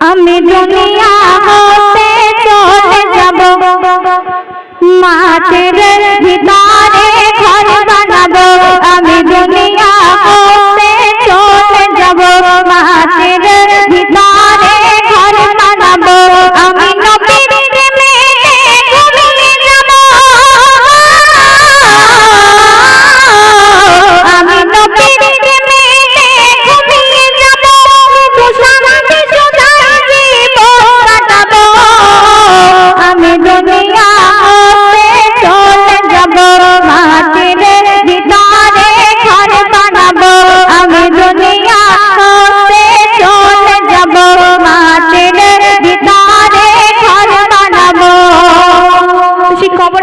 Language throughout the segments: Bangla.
আমি দুনিয়া হতে চলে যাব মাছের ভিতর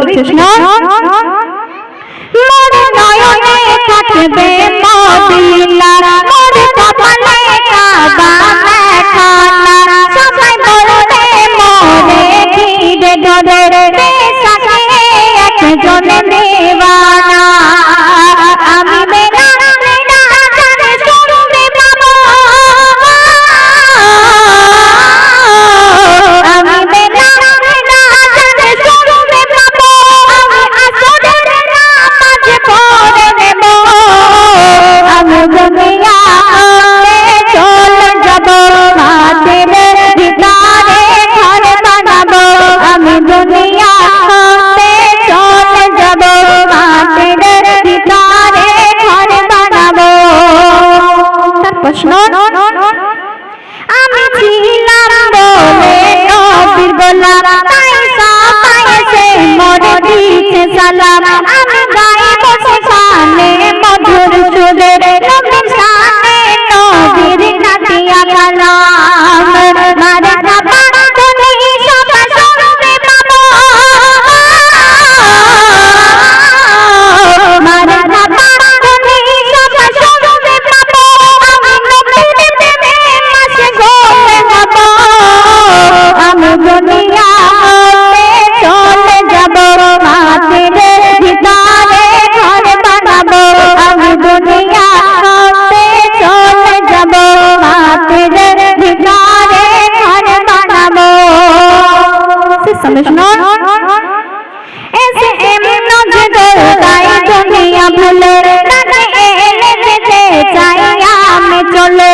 কৃষ্ণ মোর নয়নে থাকবে মদিনা, মোর কপালে কাবা খানা সবাই বলবে, মোরে ঘিরে ডরে রে সাথে একজন আমি ছিলাম বলে নবীর গোলাম তাই সাপাইছে মোর দিছে সালাম। এস এম নজরুল তাই দুনিয়া ভুলে তাকে এলে যেতে চাই চলে